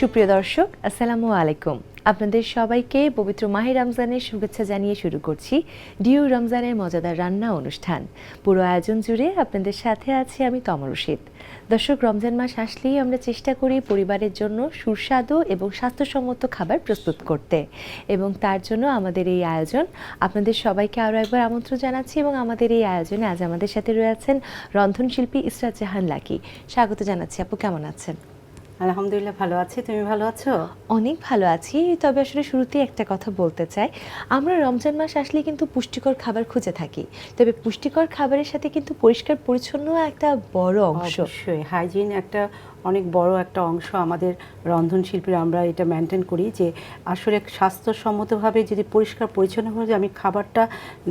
সুপ্রিয় দর্শক, আসসালামু আলাইকুম। আপনাদের সবাইকে পবিত্র মাহে রমজানের শুভেচ্ছা জানিয়ে শুরু করছি ডিউ রমজানের মজাদার রান্না অনুষ্ঠান। পুরো আয়োজন জুড়ে আপনাদের সাথে আছি আমি তমর রশিদ। দর্শক, রমজান মাস আসলেই আমরা চেষ্টা করি পরিবারের জন্য সুস্বাদু এবং স্বাস্থ্যসম্মত খাবার প্রস্তুত করতে। এবং তার জন্য আমাদের এই আয়োজন আপনাদের সবাইকে আরও একবার আমন্ত্রণ জানাচ্ছি এবং আমাদের এই আয়োজনে আজ আমাদের সাথে রয়েছেন রন্ধনশিল্পী ইসরাত জাহান লাকি। স্বাগত জানাচ্ছি, আপু কেমন আছেন? আলহামদুলিল্লাহ ভালো আছি। তুমি ভালো আছো? অনেক ভালো আছি। তবে আসলে শুরুতেই একটা কথা বলতে চাই। আমরা রমজান মাস আসলে কিন্তু পুষ্টিকর খাবার খুঁজে থাকি। তবে পুষ্টিকর খাবারের সাথে কিন্তু পরিষ্কার পরিচ্ছন্ন একটা বড় অংশ। অবশ্যই। হাইজিন একটা অনেক বড় একটা অংশ আমাদের রন্ধন শিল্পীরা। আমরা এটা মেনটেন করি যে আসলে স্বাস্থ্যসম্মতভাবে যদি পরিষ্কার পরিচ্ছন্নভাবে আমি খাবারটা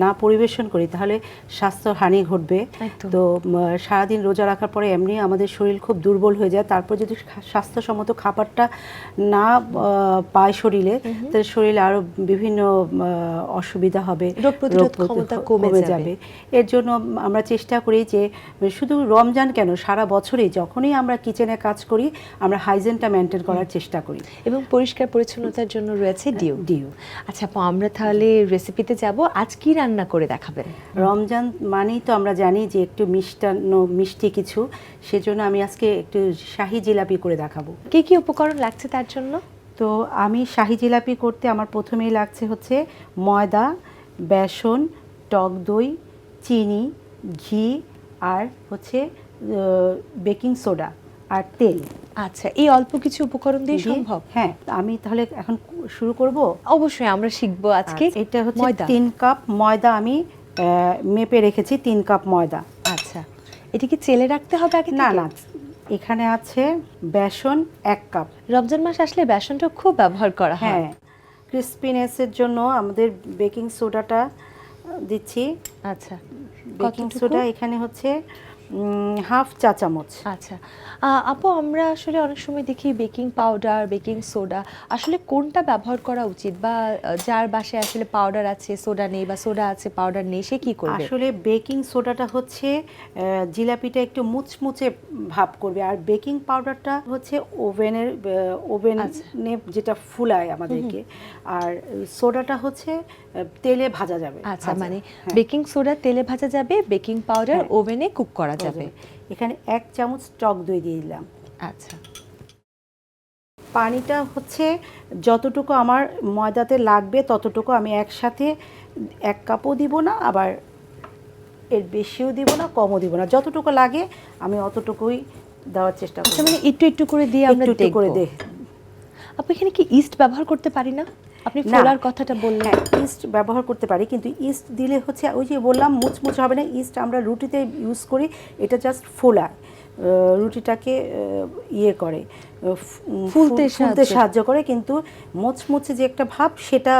না পরিবেশন করি তাহলে স্বাস্থ্য হানি ঘটবে। তো সারাদিন রোজা রাখার পরে এমনি আমাদের শরীর খুব দুর্বল হয়ে যায়। তারপর যদি স্বাস্থ্যসম্মত খাবারটা না পায় শরীরে তাহলে শরীরে আরও বিভিন্ন অসুবিধা হবে রোগ প্রতিরোধ ক্ষমতা কমে যাবে। এর জন্য আমরা চেষ্টা করি যে শুধু রমজান কেন সারা বছরই যখনই আমরা কিচেনে কাজ করি আমরা হাইজেনটা মেনটেন করার চেষ্টা করি। এবং পরিষ্কার পরিচ্ছন্নতার জন্য রয়েছে ডিউ। ডিউ। আচ্ছা আপু আমরা তাহলে রেসিপিতে যাব। আজ কি রান্না করে দেখাবেন? রমজান মানেই তো আমরা জানি যে একটু মিষ্টান্ন মিষ্টি কিছু। সেজন্য আমি আজকে একটু শাহি জিলাপি করে দেখাবো। কি কি উপকরণ লাগছে তার জন্য? তো আমি শাহি জিলাপি করতে আমার প্রথমেই লাগছে হচ্ছে ময়দা বেসন টক দই চিনি ঘি আর হচ্ছে বেকিং সোডা আর তেল। আচ্ছা এই অল্প কিছু উপকরণ দিয়ে সম্ভব? হ্যাঁ আমি তাহলে এখন শুরু করব? অবশ্যই আমরা শিখব আজকে এটা হচ্ছে তিন কাপ ময়দা আমি মেপে রেখেছি তিন কাপ ময়দা। আচ্ছা এটা কি চেলে রাখতে হবে আগে না? না এখানে আছে বেসন এক কাপ। রমজান মাস আসলে বেসনটা খুব ব্যবহার করা হয়। হ্যাঁ ক্রিসপিনেসের জন্য আমাদের বেকিং সোডাটা দিচ্ছি। আচ্ছা বেকিং সোডা এখানে হচ্ছে হাফ চা চামচ। আচ্ছা। আপু আমরা আসলে অনেক সময় দেখি বেকিং পাউডার বেকিং সোডা। আসলে কোনটা ব্যবহার করা উচিত বা যার বাসায় আসলে পাউডার আছে সোডা নেই বা সোডা আছে পাউডার নেই সে কি করবে? আসলে বেকিং সোডাটা হচ্ছে জিলাপিটা একটু মুচমুচে ভাব করবে। আর বেকিং পাউডারটা হচ্ছে ওভেনের ওভেনে আচ্ছা। যেটা ফুলায় আমাদেরকে। আর সোডাটা হচ্ছে তেলে ভাজা যাবে। আচ্ছা মানে হ্যাঁ, বেকিং সোডা তেলে ভাজা যাবে বেকিং পাউডার হ্যাঁ। ওভেনে কুক করা যাবে। এখানে এক চামচ টক দই দিয়ে দিলাম। আচ্ছা। পানিটা হচ্ছে যতটুকু আমার ময়দাতে লাগবে ততটুকু আমি একসাথে এক কাপও দিব না আবার এর বেশিও দিব না কমও দিব না। যতটুকু লাগে আমি অতটুকুই দেওয়ার চেষ্টা আচ্ছা করব। মানে একটু একটু করে দিয়ে আমরা একটু করে দে। আপু এখানে কি ইস্ট ব্যবহার করতে পারি না? আপনি ফোলার কথাটা বললেন। হ্যাঁ ইস্ট ব্যবহার করতে পারি কিন্তু ইস্ট দিলে হচ্ছে ওই যে বললাম মুচমুচ হবে না ইস্ট আমরা রুটিতে ইউজ করি এটা জাস্ট ফোলায় আহ, রুটিটাকে ইয়ে করে। ফুলতে ফুলতে সাহায্য- করে। কিন্তু মুচমুচে যে একটা ভাব সেটা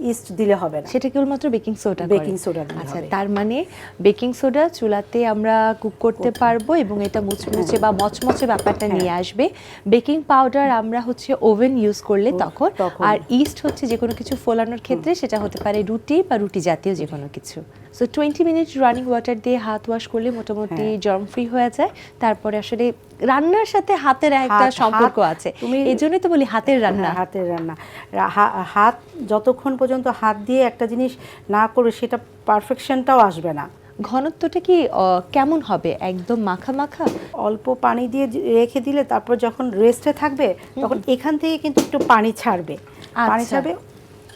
ইস্ট দিলে হবে না। সেটা কেবলমাত্র বেকিং সোডা বেকিং সোডা আচ্ছা তার মানে বেকিং সোডা চুলাতে আমরা কুক করতে পারব এবং এটা মুচমুচে বা মচমচে ব্যাপারটা হ্যাঁ। নিয়ে আসবে। বেকিং পাউডার আমরা হচ্ছে ওভেন ইউজ করলে তখন। তখন। আর ইস্ট হচ্ছে যে কোনো কিছু ফোলানোর ক্ষেত্রে সেটা হতে পারে রুটি বা রুটি জাতীয় যে কোনো কিছু। So twenty minute running water দিয়ে হাত ওয়াশ করলে মোটামুটি হ্যাঁ। জর্ম ফ্রি হয়ে যায়। তারপরে আসলে রান্নার সাথে হাতের একটা সম্পর্ক আছে। এই জন্যই তো বলি হাতের রান্না। হ্যাঁ, হাতের রান্না। রা- হা- হাত যতক্ষণ পর্যন্ত হাত দিয়ে একটা জিনিস না করবে সেটা পারফেকশনটাও আসবে না। ঘনত্বটা কি কেমন হবে? একদম মাখা মাখা? অল্প পানি দিয়ে রেখে দিলে তারপর যখন রেস্টে থাকবে তখন এখান থেকে কিন্তু একটু পানি ছাড়বে। পানি আচ্ছা। ছাড়বে।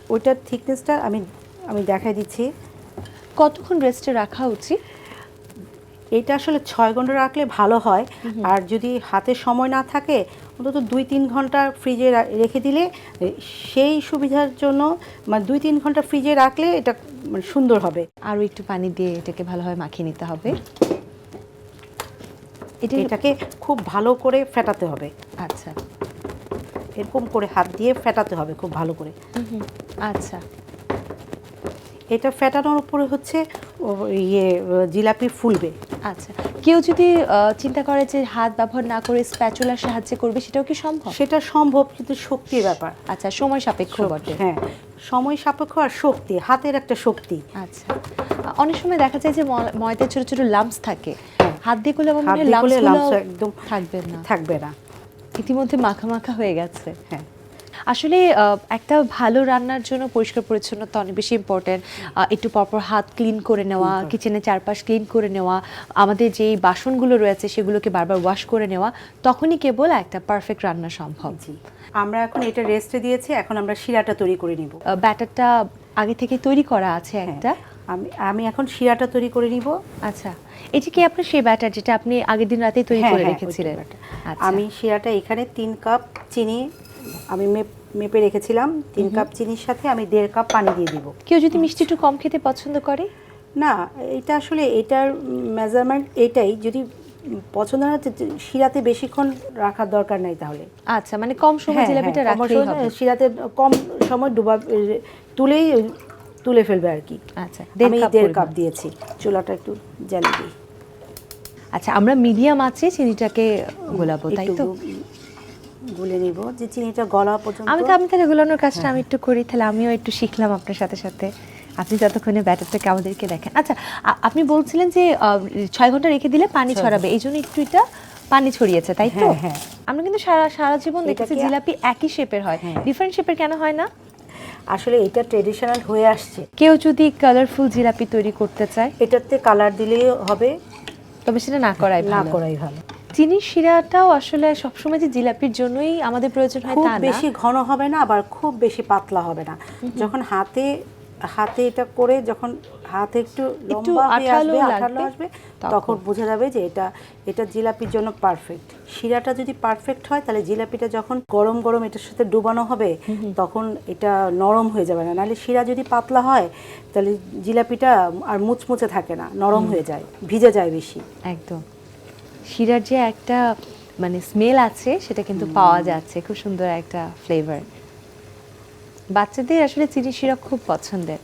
ওইটার থিকনেসটা আমি আমি দেখাই দিচ্ছি। কতক্ষণ রেস্টে রাখা উচিত? এটা আসলে ছয় ঘণ্টা রাখলে ভালো হয়। আর যদি হাতে সময় না থাকে অন্তত দুই তিন ঘণ্টা ফ্রিজে রেখে দিলে সেই সুবিধার জন্য মানে দুই তিন ঘণ্টা ফ্রিজে রাখলে এটা মানে সুন্দর হবে। আরও একটু পানি দিয়ে এটাকে ভালোভাবে মাখিয়ে নিতে হবে। এটা এটাকে খুব ভালো করে ফেটাতে হবে। আচ্ছা। এরকম করে হাত দিয়ে ফেটাতে হবে খুব ভালো করে। আচ্ছা। এটা ফেটানোর উপরে হচ্ছে ইয়ে জিলাপি ফুলবে। আচ্ছা কেউ যদি চিন্তা করে যে হাত ব্যবহার না করে স্প্যাচুলার সাহায্যে করবে সেটাও কি সম্ভব? সেটা সম্ভব কিন্তু শক্তির ব্যাপার। আচ্ছা সময় সাপেক্ষ বটে। হ্যাঁ সময় সাপেক্ষ আর শক্তি হাতের একটা শক্তি। আচ্ছা অনেক সময় দেখা যায় যে ময়দায় ছোট ছোট লাম্পস থাকে। হ্যাঁ। হাত দিয়ে করলে আমার lumps একদম থাকবে না। থাকবে না। ইতিমধ্যে মাখা মাখা হয়ে গেছে। হ্যাঁ। আসলে একটা ভালো রান্নার জন্য পরিষ্কার পরিচ্ছন্নতা অনেক বেশি ইম্পর্টেন্ট একটু পরপর হাত ক্লিন করে নেওয়া কিচেনের চারপাশ ক্লিন করে নেওয়া আমাদের যে বাসনগুলো রয়েছে সেগুলোকে বারবার ওয়াশ করে নেওয়া তখনই কেবল একটা পারফেক্ট রান্না সম্ভব। আমরা এখন এটা রেস্টে দিয়েছি এখন আমরা শিরাটা তৈরি করে নিব। ব্যাটারটা আগে থেকে তৈরি করা আছে একটা। আমি আমি এখন শিরাটা তৈরি করে নিব। আচ্ছা এটি কি আপনার সেই ব্যাটার যেটা আপনি আগের দিন রাতে তৈরি হ্যাঁ, করে হ্যাঁ, রেখেছিলেন? আচ্ছা। আমি শিরাটা এখানে তিন কাপ চিনি আমি মেপে রেখেছিলাম তিন কাপ চিনির সাথে আমি দেড় কাপ পানি দিয়ে দিব। কেউ যদি মিষ্টি একটু কম খেতে পছন্দ করে? না এটা আসলে এটার মেজারমেন্ট এটাই যদি পছন্দ না শিরাতে বেশিক্ষণ রাখার দরকার নাই তাহলে। আচ্ছা মানে কম সময় হ্যাঁ, জিলাপিটা হ্যাঁ, রাখলেই হবে। শিরাতে কম সময় ডুবা তুলেই তুলে ফেলবে আর কি। আচ্ছা আমি দেড় কাপ দিয়েছি চুলাটা একটু জ্বালিয়ে দিই। আচ্ছা আমরা মিডিয়াম আছে চিনিটাকে গোলাবো তাই তো? গুলে নিব। যে চিনিটা গলা পর্যন্ত আমি তো আমি তাহলে গোলানোর কাজটা হ্যাঁ। আমি একটু করি তাহলে আমিও একটু শিখলাম আপনার সাথে সাথে। আপনি যতক্ষণে ব্যাটারটাকে আমাদেরকে দেখেন। আচ্ছা আপনি বলছিলেন যে ছয় ঘণ্টা রেখে দিলে পানি ছড়াবে। এই জন্য একটু এটা পানি ছড়িয়েছে তাই তো? হ্যাঁ, হ্যাঁ। আমরা কিন্তু সারা সারা জীবন দেখেছি জিলাপি একই শেপের হয়। হ্যাঁ। ডিফারেন্ট শেপের কেন হয় না? আসলে এটা ট্রেডিশনাল হয়ে আসছে। কেউ যদি কালারফুল জিলাপি তৈরি করতে চায় এটাতে কালার দিলেই হবে। তবে সেটা না করাই না করাই ভালো। চিনির শিরাটাও আসলে সবসময় যে জিলাপির জন্যই আমাদের প্রয়োজন হয় খুব বেশি ঘন হবে না আবার খুব বেশি পাতলা হবে না। যখন হাতে হাতে এটা করে যখন হাতে একটু লম্বা হয়ে আসবে আঠালো আসবে। তখন বোঝা যাবে যে এটা এটা জিলাপির জন্য পারফেক্ট শিরাটা যদি পারফেক্ট হয় তাহলে জিলাপিটা যখন গরম গরম এটার সাথে ডুবানো হবে তখন এটা নরম হয়ে যাবে না। নাহলে শিরা যদি পাতলা হয় তাহলে জিলাপিটা আর মুচমুচে থাকে না নরম হয়ে যায় ভিজে যায় বেশি। একদম। শিরার যে একটা মানে স্মেল আছে সেটা কিন্তু পাওয়া যাচ্ছে। খুব সুন্দর একটা ফ্লেভার বাচ্চাদের আসলে চিনি শিরা খুব পছন্দের।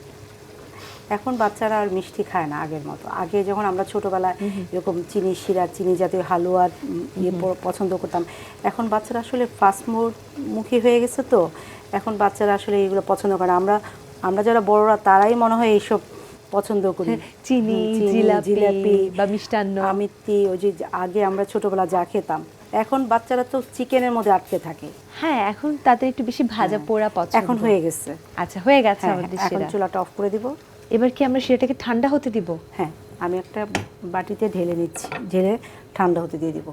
এখন বাচ্চারা আর মিষ্টি খায় না আগের মতো। আগে যখন আমরা ছোটবেলায় এরকম চিনি শিরা চিনি জাতীয় হালুয়া ইয়ে পছন্দ করতাম। এখন বাচ্চারা আসলে ফাস্ট মুখী হয়ে গেছে তো। এখন বাচ্চারা আসলে এগুলো পছন্দ করে আমরা আমরা যারা বড়রা তারাই মনে হয় এইসব পছন্দ করি। চিনি, জিলাপি বা মিষ্টান্ন। আমিত্তি ওই যে আগে আমরা ছোটবেলা যা খেতাম। এখন বাচ্চারা তো চিকেনের মধ্যে আটকে থাকে। হ্যাঁ এখন তাদের একটু বেশি ভাজা পোড়া পছন্দ। এখন হয়ে গেছে। আচ্ছা হয়ে গেছে হ্যাঁ আমাদের এখন চুলাটা অফ করে দিব। এবার কি আমরা শিরাটাকে ঠান্ডা হতে দিব? হ্যাঁ আমি একটা বাটিতে ঢেলে নিচ্ছি। ঢেলে ঠান্ডা হতে দিয়ে দিব।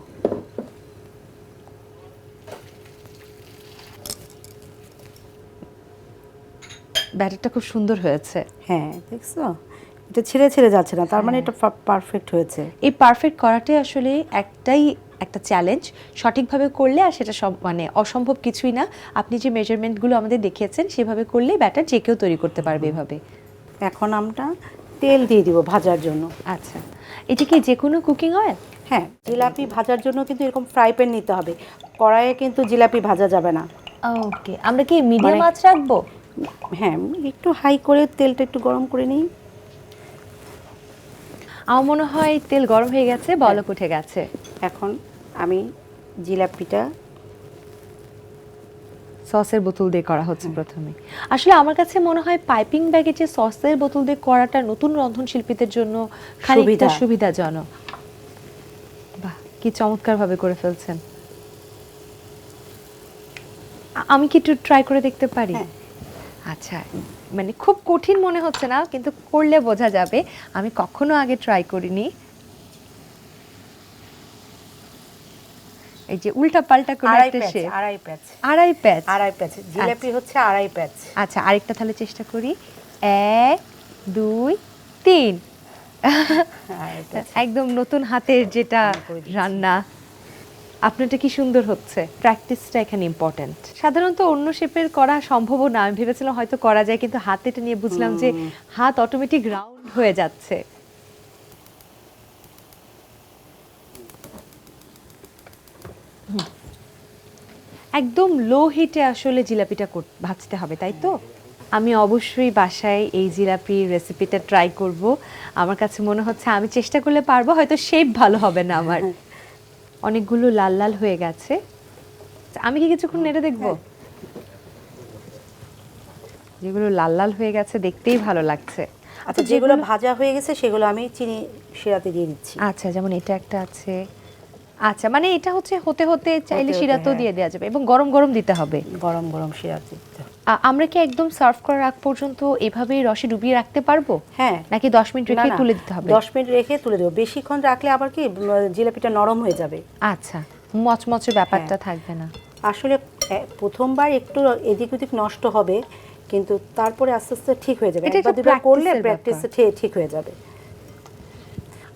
ব্যাটারটা খুব সুন্দর হয়েছে। হ্যাঁ দেখছ? এটা ছেড়ে ছেড়ে যাচ্ছে না তার মানে এটা পারফেক্ট হয়েছে। এই পারফেক্ট করাটাই আসলে একটাই একটা চ্যালেঞ্জ সঠিকভাবে করলে আর সেটা সব মানে অসম্ভব কিছুই না। আপনি যে মেজারমেন্টগুলো আমাদের দেখিয়েছেন সেভাবে করলে ব্যাটার যে কেউ তৈরি করতে পারবে এভাবে। এখন আমরা তেল দিয়ে দিব ভাজার জন্য। আচ্ছা। এটা কি যে কোনো কুকিং অয়েল হ্যাঁ জিলাপি ভাজার জন্য কিন্তু এরকম ফ্রাই প্যান নিতে হবে। কড়াইয়ে কিন্তু জিলাপি ভাজা যাবে না। ওকে আমরা কি মিডিয়াম মানে- আঁচ রাখব? হ্যাঁ একটু হাই করে তেলটা একটু গরম করে নিই। আমার মনে হয় তেল গরম হয়ে গেছে বলক উঠে গেছে। এখন আমি জিলাপিটা সসের বোতল দিয়ে করা হচ্ছে প্রথমে। আসলে আমার কাছে মনে হয় পাইপিং ব্যাগে যে সসের বোতল দিয়ে করাটা নতুন রন্ধন শিল্পীদের জন্য খানিকটা সুবিধা। সুবিধাজনক। বাহ কি চমৎকার ভাবে করে ফেলছেন। আমি কি একটু ট্রাই করে দেখতে পারি? হ্যাঁ। আচ্ছা। মানে খুব কঠিন মনে হচ্ছে না কিন্তু করলে বোঝা যাবে। আমি কখনো আগে ট্রাই করিনি। এই যে উল্টা পাল্টা করে আড়াই একটা প্যাচ আড়াই প্যাচ। আড়াই প্যাচ। আড়াই প্যাচ জিলাপি হচ্ছে আড়াই প্যাচ। আচ্ছা আরেকটা তাহলে চেষ্টা করি। এক দুই তিন। একদম নতুন হাতের যেটা। রান্না। আপনারটা কি সুন্দর হচ্ছে? প্র্যাকটিসটা এখানে ইম্পর্ট্যান্ট সাধারণত অন্য শেপের করা সম্ভবও না। আমি ভেবেছিলাম হয়তো করা যায় কিন্তু হাতেটা নিয়ে বুঝলাম যে হাত অটোমেটিক রাউন্ড হয়ে যাচ্ছে। একদম লো হিটে আসলে জিলাপিটা ভাজতে হবে তাই তো? আমি অবশ্যই বাসায় এই জিলাপির রেসিপিটা ট্রাই করব। আমার কাছে মনে হচ্ছে আমি চেষ্টা করলে পারব হয়তো শেপ ভালো হবে না আমার। অনেকগুলো লাল লাল হয়ে গেছে। আমি কি কিছুক্ষণ নেড়ে দেখব? যেগুলো লাল লাল হয়ে গেছে দেখতেই ভালো লাগছে। আচ্ছা যেগুলো ভাজা হয়ে গেছে সেগুলো আমি চিনি শিরাতে দিয়ে দিচ্ছি। আচ্ছা যেমন এটা একটা আছে। আচ্ছা মানে এটা হচ্ছে হতে হতে চাইলে শিরাতেও হ্যাঁ। দিয়ে দেওয়া যাবে এবং গরম গরম দিতে হবে। গরম গরম শিরা দিতে হবে। আমরা কি একদম সার্ভ করার আগ পর্যন্ত এভাবেই রসে ডুবিয়ে রাখতে পারব? হ্যাঁ। নাকি দশ মিনিট রেখে তুলে দিতে হবে? দশ মিনিট রেখে তুলে দেবো। বেশিক্ষণ রাখলে আবার কি জিলাপিটা নরম হয়ে যাবে। আচ্ছা মচমচে ব্যাপারটা হ্যাঁ। থাকবে না। আসলে প্রথমবার একটু এদিক ওদিক নষ্ট হবে কিন্তু তারপরে আস্তে আস্তে ঠিক হয়ে যাবে। একবার দুবার করলে প্র্যাকটিসে ঠিক হয়ে যাবে।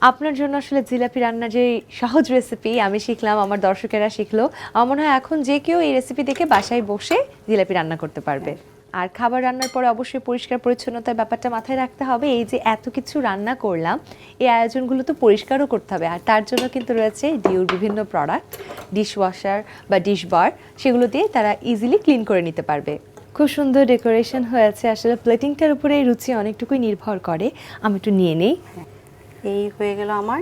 আপনার জন্য আসলে জিলাপি রান্নার যে সহজ রেসিপি আমি শিখলাম, আমার দর্শকেরা শিখলো। আমার মনে হয় এখন যে কেউ এই রেসিপি দেখে বাসায় বসে জিলাপি রান্না করতে পারবে। আর খাবার রান্নার পরে অবশ্যই পরিষ্কার পরিচ্ছন্নতার ব্যাপারটা মাথায় রাখতে হবে। এই যে এত কিছু রান্না করলাম, এই আয়োজনগুলো তো পরিষ্কারও করতে হবে। আর তার জন্য কিন্তু রয়েছে ডিউর বিভিন্ন প্রোডাক্ট ডিশ ওয়াশার বা ডিশ বার সেগুলো দিয়ে তারা ইজিলি ক্লিন করে নিতে পারবে। খুব সুন্দর ডেকোরেশন হয়েছে। আসলে প্লেটিংটার উপরে রুচি অনেকটুকুই নির্ভর করে। আমি একটু নিয়ে নেই। এই হয়ে গেল আমার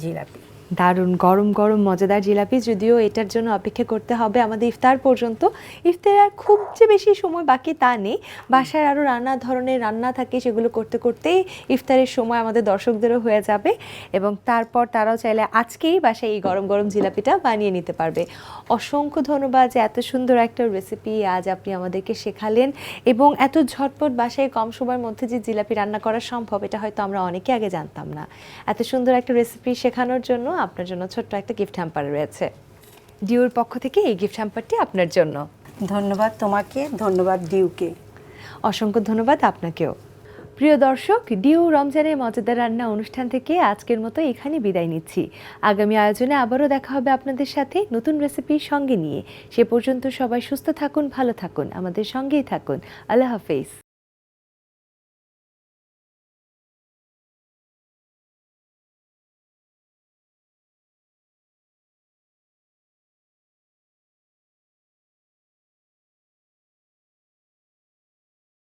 জিলাপি। দারুণ, গরম গরম, মজাদার জিলাপি। যদিও এটার জন্য অপেক্ষা করতে হবে আমাদের ইফতার পর্যন্ত। ইফতার আর খুব যে বেশি সময় বাকি তা নেই। বাসায় আরও রান্না ধরনের রান্না থাকে, সেগুলো করতে করতেই ইফতারের সময় আমাদের দর্শকদেরও হয়ে যাবে। এবং তারপর তারাও চাইলে আজকেই বাসায় এই গরম গরম জিলাপিটা বানিয়ে নিতে পারবে। অসংখ্য ধন্যবাদ যে এত সুন্দর একটা রেসিপি আজ আপনি আমাদেরকে শেখালেন। এবং এত ঝটপট বাসায় কম সময়ের মধ্যে যে জিলাপি রান্না করা সম্ভব, এটা হয়তো আমরা অনেকে আগে জানতাম না। এত সুন্দর একটা রেসিপি শেখানোর জন্য আপনার জন্য ছোট্ট একটা গিফট হ্যাম্পার রয়েছে। ডিউর পক্ষ থেকে এই গিফট হ্যাম্পারটি আপনার জন্য। ধন্যবাদ তোমাকে ধন্যবাদ ডিউকে। অসংখ্য ধন্যবাদ আপনাকেও। প্রিয় দর্শক ডিউ রমজানের মজাদার রান্না অনুষ্ঠান থেকে আজকের মতো এখানে বিদায় নিচ্ছি। আগামী আয়োজনে আবারও দেখা হবে আপনাদের সাথে নতুন রেসিপির সঙ্গে নিয়ে। সে পর্যন্ত সবাই সুস্থ থাকুন ভালো থাকুন। আমাদের সঙ্গেই থাকুন। আল্লাহ হাফেজ।